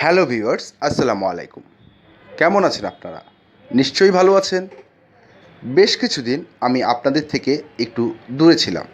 Hello viewers, আসসালামু আলাইকুম। কেমন আছেন আপনারা? নিশ্চয়ই ভালো আছেন। বেশ কিছুদিন আমি আপনাদের থেকে একটু দূরে ছিলাম।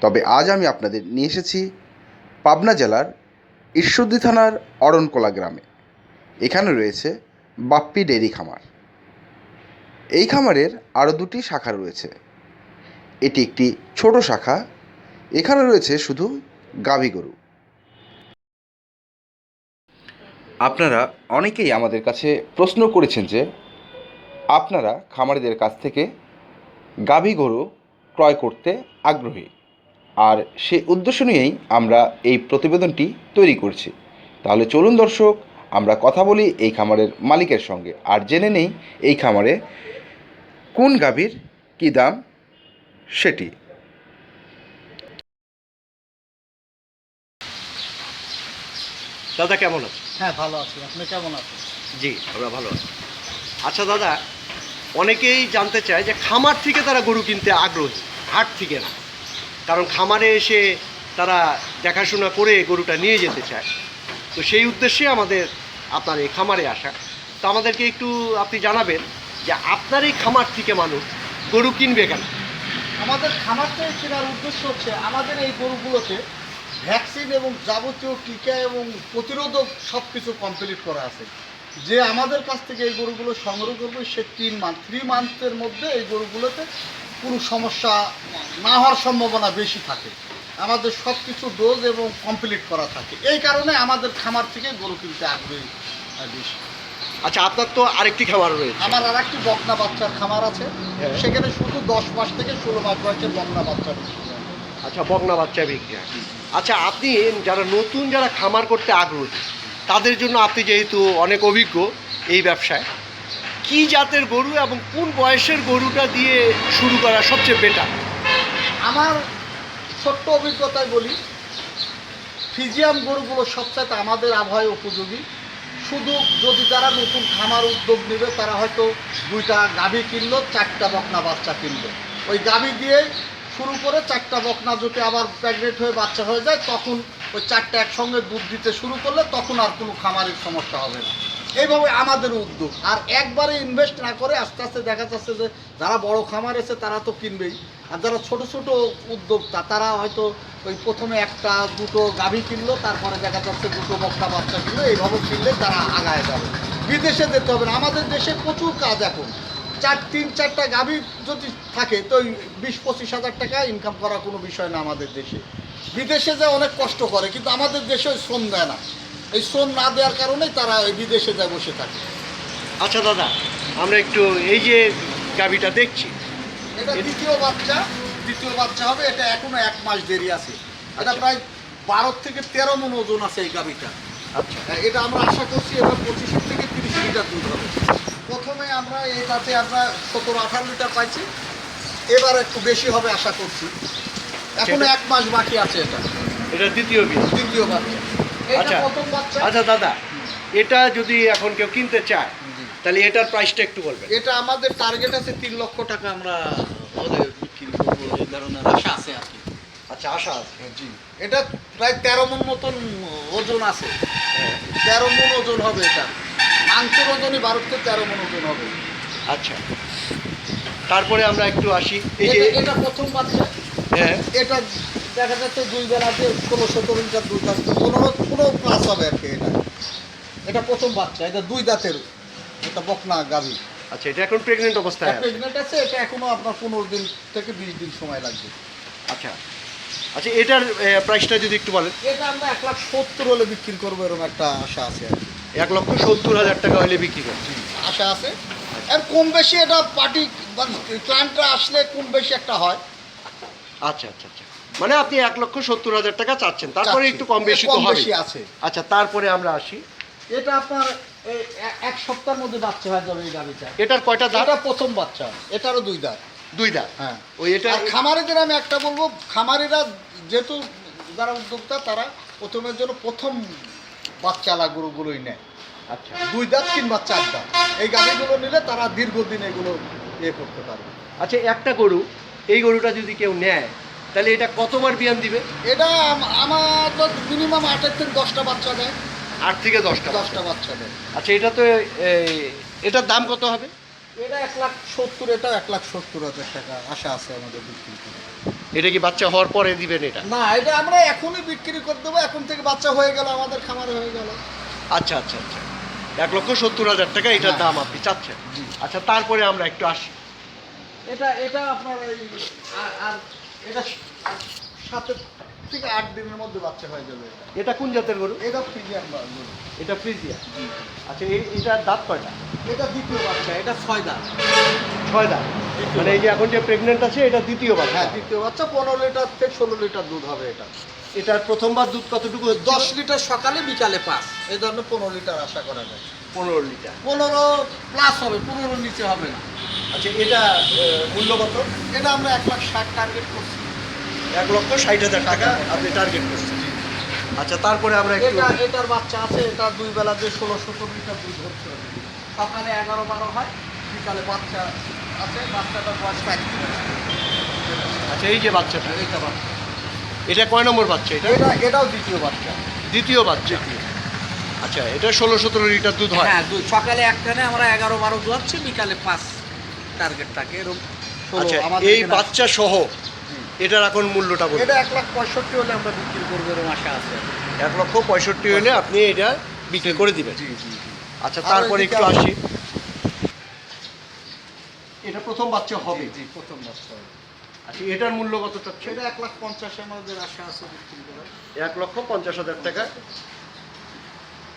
তবে আজ আমি আপনাদের নিয়ে এসেছি পাবনা জেলার ঈশ্বরদী থানার অরণকোলা গ্রামে। এখানে রয়েছে বাপ্পি ডেইরি খামার। এই খামারের আরও দুটি শাখা রয়েছে। এটি একটি ছোট শাখা। এখানে রয়েছে শুধু গাভী গরু। আপনারা অনেকেই আমাদের কাছে প্রশ্ন করেছেন যে, আপনারা খামারিদের কাছ থেকে গাভী গরু ক্রয় করতে আগ্রহী। আর সে উদ্দেশ্য নিয়েই আমরা এই প্রতিবেদনটি তৈরি করছি। তাহলে চলুন দর্শক, আমরা কথা বলি এই খামারের মালিকের সঙ্গে। আর জেনে নেই এই খামারে কোন গাভীর কী দাম সেটি। দাদা, কেমন আছে হ্যাঁ ভালো আছি। আপনি কেমন আছেন? জি আমরা ভালো আছি। আচ্ছা দাদা অনেকেই জানতে চায় যে খামার থেকে তারা গরু কিনতে আগ্রহী হাট থেকে না। কারণ খামারে এসে তারা দেখাশোনা করে গরুটা নিয়ে যেতে চায়। তো সেই উদ্দেশ্যে আমাদের আপনার এই খামারে আসা। তো আমাদেরকে একটু আপনি জানাবেন যে আপনার এই খামার থেকে মানুষ গরু কিনবে কেন? আমাদের খামারটা কেনার উদ্দেশ্য হচ্ছে আমাদের এই গরুগুলোতে ভ্যাকসিন এবং যাবতীয় টিকা এবং প্রতিরোধক সব কিছু কমপ্লিট করা আছে। যে আমাদের কাছ থেকে এই গরুগুলো সংগ্রহ করবে সে তিন মান্থ থ্রি মান্থের মধ্যে এই গরুগুলোতে কোনো সমস্যা না হওয়ার সম্ভাবনা বেশি থাকে। আমাদের সব কিছু ডোজ এবং কমপ্লিট করা থাকে। এই কারণে আমাদের খামার থেকে গরু কিনতে আগ্রহী বেশি। আচ্ছা আপনার তো আরেকটি খামার রয়েছে। আমার আর একটি বকনা বাচ্চার খামার আছে। হ্যাঁ। সেখানে শুধু দশ মাস থেকে ষোলো মাস বয়সের বকনা বাচ্চা আচ্ছা বকনা বাচ্চা বিক্রি। আচ্ছা আপনি যারা নতুন যারা খামার করতে আগ্রহী, তাদের জন্য আপনি যেহেতু অনেক অভিজ্ঞ এই ব্যবসায়, কি জাতের গরু এবং কোন বয়সের গরুটা দিয়ে শুরু করা সবচেয়ে বেটার আমার ছোট্ট অভিজ্ঞতায় বলি, ফিজিয়াম গরুগুলো সবচাইতে আমাদের আবহাওয়ায় উপযোগী। শুধু যদি যারা নতুন খামার উদ্যোগ নেবে, তারা হয়তো দুইটা গাভী কিনলো, চারটা বকনা বাচ্চা কিনলো। ওই গাভী দিয়ে শুরু করে চারটা বকনা যদি আবার প্রেগনেন্ট হয়ে বাচ্চা হয়ে যায়, তখন ওই চারটা একসঙ্গে দুধ দিতে শুরু করলে তখন আর কোনো খামারের সমস্যা হবে না। এইভাবে আমাদের উদ্যোগ। আর একবারে ইনভেস্ট না করে আস্তে আস্তে দেখা যাচ্ছে যে যারা বড় খামার এসে তারা তো কিনবেই। আর যারা ছোট ছোট উদ্যোক্তা, তারা হয়তো ওই প্রথমে একটা দুটো গাভী কিনলো, তারপরে দেখা যাচ্ছে দুটো বক্তা বাচ্চা কিনলো, এইভাবে কিনলে তারা আগায় যাবে। বিদেশে যেতে হবে না। আমাদের দেশে প্রচুর কাজ এখন। চার তিন চারটা গাভী যদি থাকে তো ওই বিশ পঁচিশ হাজার টাকা ইনকাম করা কোনো বিষয় না আমাদের দেশে। বিদেশে যে অনেক কষ্ট করে কিন্তু আমাদের দেশে ওই শ্রম দেয় না। এই শ্রম না দেওয়ার কারণেই তারা ওই বিদেশে যায় বসে থাকে। আচ্ছা দাদা আমরা একটু এই যে গাবিটা দেখছি। এটা দ্বিতীয় বাচ্চা দ্বিতীয় বাচ্চা হবে এটা এখনও এক মাস দেরি আছে। এটা আচ্ছা। প্রায় বারো থেকে তেরো মন ওজন আছে এই গাভিটা। আচ্ছা। এটা আমরা আশা করছি এটা পঁচিশ থেকে তিরিশ লিটার দুধ হবে। প্রথমে আমরা এই এটাতে আমরা সতেরো আঠারো লিটার পাইছি। এবার একটু বেশি হবে আশা করছি। এখনও এক মাস বাকি আছে এটা। এটা দ্বিতীয় বিল দ্বিতীয় বাচ্চা। আচ্ছা। আচ্ছা দাদা এটা যদি এখন কেউ কিনতে চায় তাহলে এটার প্রাইসটা একটু বলবেন। এটা আমাদের টার্গেট আছে তিন লক্ষ টাকা আমরা ওদের বিক্রি করব এই ধরনের আশা আছে আর কি। আচ্ছা আশা আছে। জি। এটা প্রায় তেরো মন মতন ওজন আছে। হ্যাঁ। তেরো মন ওজন হবে এটা। মাংসের ওজনই বারো থেকে তেরো মন ওজন হবে। আচ্ছা। তারপরে আমরা একটু আসি। এই যে এটা- প্রথম বাচ্চা। হ্যাঁ। এটা দেখা যাচ্ছে দুই বেলাতে ষোলো সতেরো লিটার দুধ আসবে পনেরো পনেরো প্লাস হবে আর কি এটা। এটা প্রথম বাচ্চা এটা দুই দাঁতের। এটা বকনা গাভী। আচ্ছা এটা এখন প্রেগনেন্ট অবস্থায় প্রেগনেন্ট আছে এটা এখনও আপনার পনেরো দিন থেকে বিশ দিন সময় লাগবে। আচ্ছা। আচ্ছা এটার প্রাইসটা যদি একটু বলেন। এটা আমরা এক লাখ সত্তর হলে বিক্রি করব এরকম একটা আশা আছে আর কি। এক লক্ষ সত্তর হাজার টাকা হলে বিক্রি করছি আশা আছে। আর কম বেশি এটা পার্টি ক্লায়েন্টরা আসলে কম বেশি একটা হয়। আচ্ছা আচ্ছা আচ্ছা। মানে আপনি এক লক্ষ সত্তর হাজার টাকা চাচ্ছেন। তারপরে একটু কম বেশি তো কম হবে বেশি আছে। আচ্ছা তারপরে আমরা আসি। এটা আপনার এক সপ্তাহের মধ্যে বাচ্চা হয়ে যাবে এই গাভিটা এটার কয়টা দাঁত? এটা প্রথম বাচ্চা। এটারও দুই দাঁত। দুই দাঁত? হ্যাঁ। ওই এটা আর খামারিদের আমি একটা বলব খামারিরা যেহেতু যারা উদ্যোক্তা তারা প্রথমের জন্য প্রথম বাচ্চালা গরুগুলোই নেয়। আচ্ছা। দুই দাঁত কিংবা চার দাঁত। এই গাভিগুলো নিলে তারা দীর্ঘদিন এগুলো ইয়ে করতে পারবে। আচ্ছা একটা গরু এই গরুটা যদি কেউ নেয় তাহলে এটা কতবার বিয়ান দিবে? এটা আমার তো মিনিমাম আটের থেকে দশটা বাচ্চা দেয়। আট থেকে দশটা দশটা বাচ্চা দেয়। আচ্ছা এটা তো এটার দাম কত হবে? এটা এক লাখ সত্তর এটা এক লাখ সত্তর হাজার টাকা আশা আছে আমাদের বিক্রি করে। এটা কি বাচ্চা হওয়ার পরে দিবেন এটা? না এটা আমরা এখনই বিক্রি করে দেবো এখন থেকে বাচ্চা হয়ে গেল আমাদের খামারে হয়ে গেল। আচ্ছা আচ্ছা আচ্ছা। এক লক্ষ সত্তর হাজার টাকা এটার। দাম আপনি চাচ্ছেন? আচ্ছা তারপরে আমরা একটু আসি। এটা এটা আপনার এই আর- এটা সাত থেকে আট দিনের মধ্যে বাচ্চা হয়ে যাবে। এটা এটা কোন জাতের গরু? এটা ফ্রিজিয়ান গরু। এটা ফ্রিজিয়া আচ্ছা এই এটার দাঁত কয়টা? এটা দ্বিতীয় বাচ্চা এটা ছয় দাঁত। ছয় দাঁত। মানে এই যে এখন যে প্রেগনেন্ট আছে এটা দ্বিতীয় বাচ্চা হ্যাঁ দ্বিতীয় বাচ্চা পনেরো লিটার থেকে ষোলো লিটার দুধ হবে এটা। এটার প্রথমবার দুধ কতটুকু দশ লিটার সকালে বিকালে পাঁচ। এই পনেরো লিটার আশা করা যায়। পনেরো লিটার। পনেরো প্লাস হবে পনেরো নিচে হবে না। আচ্ছা এটা আহ, মূল্য কত? এটা আমরা এক লাখ ষাট টার্গেট করছি। এক লক্ষ ষাট হাজার টাকা আপনি টার্গেট করছেন। আচ্ছা তারপরে আমরা এটা এটার বাচ্চা আছে এটা দুই বেলা দিয়ে ষোলো সতেরো লিটার দুধ হচ্ছে। সকালে এগারো বারো হয় বিকালে বাচ্চা আছে বাচ্চাটার বয়স আচ্ছা এই যে বাচ্চাটা। এইটা বাচ্চা। এটা কয় নম্বর বাচ্চা এটা? এটা এটাও দ্বিতীয় বাচ্চা। দ্বিতীয় বাচ্চা। আচ্ছা এটা ষোলো সতেরো লিটার দুধ হয়? হ্যাঁ সকালে একটানে আমরা এগারো বারো দোয়াচ্ছি বিকালে পাঁচ টার্গেট থাকে। এরকম আচ্ছা এই বাচ্চা সহ এটার এখন মূল্যটা বলুন। এটা এক লাখ পঁয়ষট্টি হলে আমরা বিক্রি করব এরকম আশা আছে। এক লক্ষ পঁয়ষট্টি হলে আপনি এটা বিক্রি করে দিবেন। জি জি। আচ্ছা তারপরে একটু আসি। এটা প্রথম বাচ্চা হবে। জি প্রথম বাচ্চা হবে। আচ্ছা এটার মূল্য কত চাচ্ছে এটা এক লাখ পঞ্চাশ আমাদের আশা আছে বিক্রি করার। এক লক্ষ পঞ্চাশ হাজার টাকা।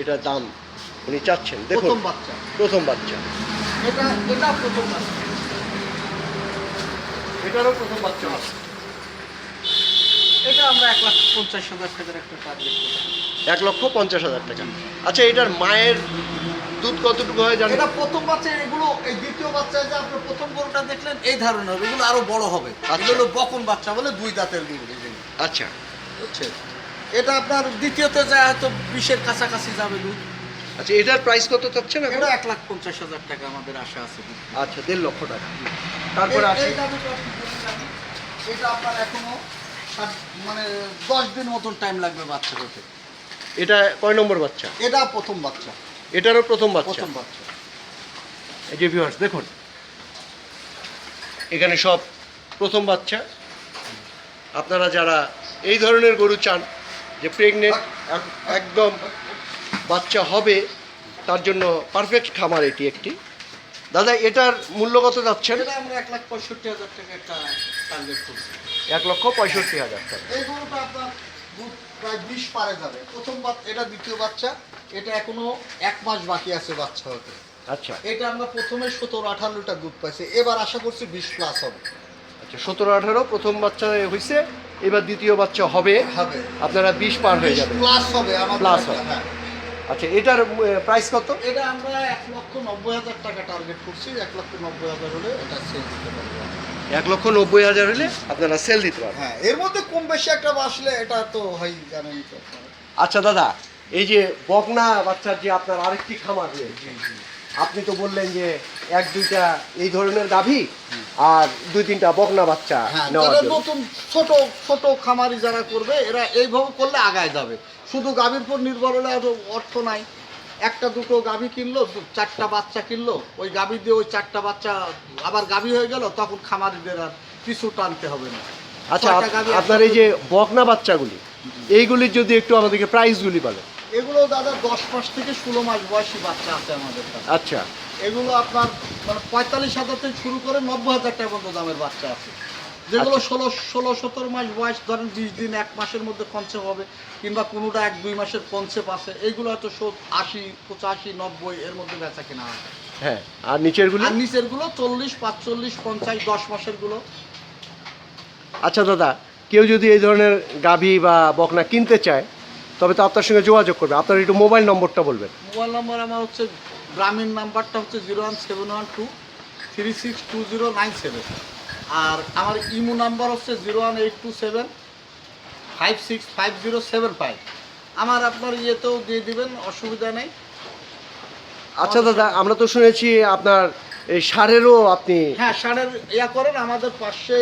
এটা দাম উনি চাচ্ছেন। দেখুন প্রথম বাচ্চা। প্রথম বাচ্চা। এটা এটা প্রথম বাচ্চা। এটারও প্রথম বাচ্চা আছে। এটা আমরা এক লাখ পঞ্চাশ হাজার টাকার একটা টার্গেট এক লক্ষ পঞ্চাশ হাজার টাকা। আচ্ছা এটার মায়ের দুধ কতটুকু হয় জানেন? এটা প্রথম বাচ্চা এগুলো এই দ্বিতীয় বাচ্চায় যে আপনি প্রথম গরুটা দেখলেন এই ধরনের হবে এগুলো আরও বড় হবে। আচ্ছা। এগুলো বকন বাচ্চা বলে দুই দাঁতের গরু আচ্ছা। বুঝছেন? এটা আপনার দ্বিতীয়তে যায় হয়তো বিশের কাছাকাছি যাবে দুধ। আচ্ছা এটার প্রাইস কত চাচ্ছেন এখন? এটা এক লাখ পঞ্চাশ হাজার টাকা আমাদের আশা আছে আচ্ছা দেড় লক্ষ টাকা। তারপরে বলছেন, এটা আপনার এখনও মানে দশ দিন মতন টাইম লাগবে বাচ্চা হতে এটা কয় নম্বর বাচ্চা? এটা প্রথম বাচ্চা। এটারও প্রথম বাচ্চা। প্রথম বাচ্চা। এই যে ভিউয়ার্স দেখুন। এখানে সব প্রথম বাচ্চা। আপনারা যারা এই ধরনের গরু চান যে প্রেগনেন্ট একদম বাচ্চা হবে তার জন্য পারফেক্ট খামার এটি একটি। দাদা এটার মূল্য কত যাচ্ছেন? এটা আমরা এক লাখ পঁয়ষট্টি হাজার টাকা একটা টার্গেট করছি। এক লক্ষ পঁয়ষট্টি হাজার টাকা। এই গরুটা আপনার দুধ প্রায় বিশ পারে যাবে। প্রথম এটা দ্বিতীয় বাচ্চা এটা এখনও এক মাস বাকি আছে বাচ্চা হতে। আচ্ছা। এটা আমরা প্রথমে সতেরো আঠারো লিটার দুধ পাইছি। এবার আশা করছি বিশ প্লাস হবে। আচ্ছা সতেরো আঠারো প্রথম বাচ্চা হয়েছে এবার দ্বিতীয় বাচ্চা হবে। হবে। আপনারা বিশ পার হয়ে যাবে। প্লাস হবে Plus একটা- হবে। হ্যাঁ। আচ্ছা এটার প্রাইস কত? এটা আমরা এক লক্ষ নব্বই হাজার টাকা টার্গেট করছি। এক লক্ষ নব্বই হাজার হলে এটা সেল দিতে পারব। এক লক্ষ নব্বই হাজার হলে আপনারা সেল দিতে পারবেন। হ্যাঁ এর মধ্যে কম বেশি একটা বাসলে এটা তো হয় জানেন তো। আচ্ছা দাদা এই যে বকনা বাচ্চার যে আপনার আরেকটি খামার রয়েছে আপনি তো বললেন যে এক দুইটা এই ধরনের গাভী আর দুই তিনটা বকনা বাচ্চা হ্যাঁ নতুন ছোট ছোট খামারি যারা করবে এরা এইভাবে করলে আগায় যাবে। শুধু গাভীর উপর নির্ভর হলে অর্থ নাই। একটা দুটো গাভী কিনলো চারটা বাচ্চা কিনলো। ওই গাভী দিয়ে ওই চারটা বাচ্চা আবার গাভী হয়ে গেল তখন খামারিদের আর কিছু টানতে হবে না। আচ্ছা আপনার এই যে বকনা বাচ্চাগুলি এইগুলির যদি একটু আমাদেরকে প্রাইসগুলি বলেন। এগুলো দাদা দশ মাস থেকে ষোলো মাস বয়সী বাচ্চা আছে আমাদের কাছে। আচ্ছা। এগুলো আপনার মানে পঁয়তাল্লিশ হাজার থেকে শুরু করে নব্বই হাজার টাকা পর্যন্ত দামের বাচ্চা আছে। যেগুলো আচ্ছা। ষোলো ষোলো সতেরো মাস বয়স ধরেন বিশ দিন এক মাসের মধ্যে কনসেপ্ট হবে কিংবা কোনোটা এক দুই মাসের কনসেপ্ট আছে এইগুলো হয়তো আশি পঁচাশি নব্বই এর মধ্যে বেচা কেনা হয়। হ্যাঁ আর নিচেরগুলি? আর নিচেরগুলো চল্লিশ পাঁচচল্লিশ পঞ্চাশ দশ মাসেরগুলো আচ্ছা দাদা কেউ যদি এই ধরনের গাভী বা বকনা কিনতে চায় তবে তো আপনার সঙ্গে যোগাযোগ করবে। আপনার একটু মোবাইল নম্বরটা বলবেন। মোবাইল নম্বর আমার হচ্ছে গ্রামীণ নাম্বারটা হচ্ছে zero one seven one two three six two zero nine seven. আর আমার ইমো নাম্বার হচ্ছে zero one eight two seven five six five zero seven five. আমার আপনার ইয়েতেও দিয়ে দিবেন অসুবিধা নেই। আচ্ছা দাদা আমরা তো শুনেছি আপনার এই সারেরও আপনি হ্যাঁ সারের ইয়া করেন আমাদের পাশে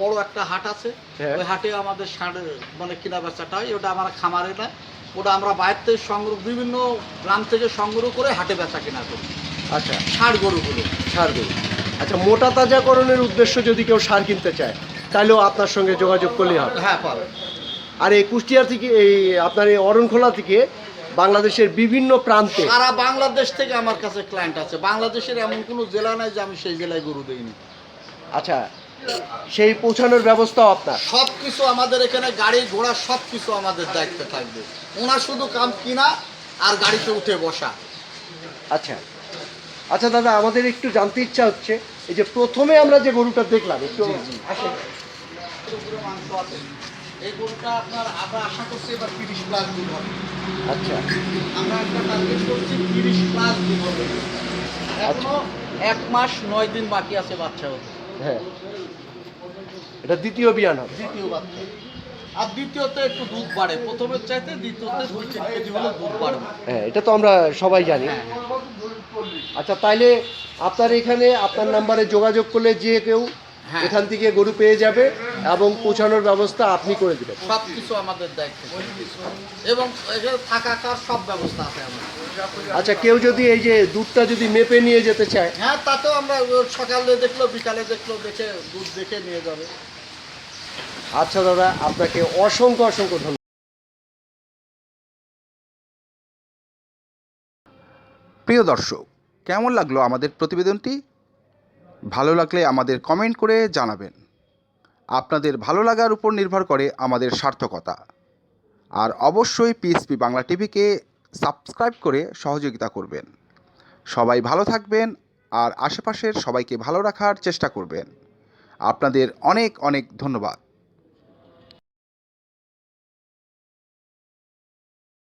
বড় একটা হাট আছে। হ্যাঁ। ওই হাটে আমাদের ষাঁড় মানে কিনা বেচাটা হয় ওটা আমার খামারে না ওটা আমরা বাইরে থেকে সংগ্রহ বিভিন্ন গ্রাম থেকে সংগ্রহ করে হাটে বেচা কেনা করি। আচ্ছা। ষাঁড় গরুগুলো। সার গরু। আচ্ছা মোটা তাজাকরণের উদ্দেশ্য যদি কেউ সার কিনতে চায় তাহলেও আপনার সঙ্গে যোগাযোগ করলেই হবে। হ্যাঁ পাবে। আর এই কুষ্টিয়া থেকে এই আপনার এই অরণখোলা থেকে বাংলাদেশের বিভিন্ন প্রান্তে সারা বাংলাদেশ থেকে আমার কাছে ক্লায়েন্ট আছে। বাংলাদেশের এমন কোনো জেলা নাই যে আমি সেই জেলায় গরু দিইনি। আচ্ছা সেই পৌঁছানোর ব্যবস্থাও আপনার? সব কিছু আমাদের এখানে গাড়ি ঘোড়া সব কিছু আমাদের দায়িত্বে থাকবে। ওনার শুধু কাম কিনা আর গাড়িতে উঠে বসা। আচ্ছা। আচ্ছা দাদা আমাদের একটু জানতে ইচ্ছা হচ্ছে এই যে প্রথমে আমরা যে গরুটা দেখলাম একটু আছে। এই গরুটা আপনার আমরা আশা করছি এবার তিরিশ প্লাস দিন হবে। আচ্ছা। আমরা একটা টার্গেট করছি তিরিশ প্লাস দিন হবে। এখনও এক মাস নয় দিন বাকি আছে বাচ্চা হতে। হ্যাঁ। এটা দ্বিতীয় বিয়ান হবে। দ্বিতীয় বাচ্চা। আর দ্বিতীয়তে একটু দুধ বাড়ে। প্রথমের চাইতে দ্বিতীয়তে দুধ বাড়বে। হ্যাঁ এটা তো আমরা সবাই জানি। হ্যাঁ। আচ্ছা তাইলে আপনার এখানে আপনার নাম্বারে যোগাযোগ করলে যে কেউ হ্যাঁ। এখান থেকে গরু পেয়ে যাবে এবং পৌঁছানোর ব্যবস্থা আপনি করে দেবেন। সব কিছু আমাদের দায়িত্ব। এবং এখানে থাকা খাওয়ার সব ব্যবস্থা আছে আমাদের। আচ্ছা কেউ যদি এই যে দুধটা যদি মেপে নিয়ে যেতে চায়। হ্যাঁ তাতেও আমরা সকালে দেখল বিকালে দেখল দেখে দুধ দেখে নিয়ে যাবে। আচ্ছা দাদা আপনাকে অসংখ্য অসংখ্য ধন্যবাদ। প্রিয় দর্শক কেমন লাগল আমাদের প্রতিবেদনটি? ভালো লাগলে আমাদের কমেন্ট করে জানাবেন। আপনাদের ভালো লাগার উপর নির্ভর করে আমাদের সার্থকতা। আর অবশ্যই পিএসপি বাংলা টিভিকে সাবস্ক্রাইব করে সহযোগিতা করবেন। সবাই ভালো থাকবেন আর আশেপাশের সবাইকে ভালো রাখার চেষ্টা করবেন। আপনাদের অনেক অনেক ধন্যবাদ।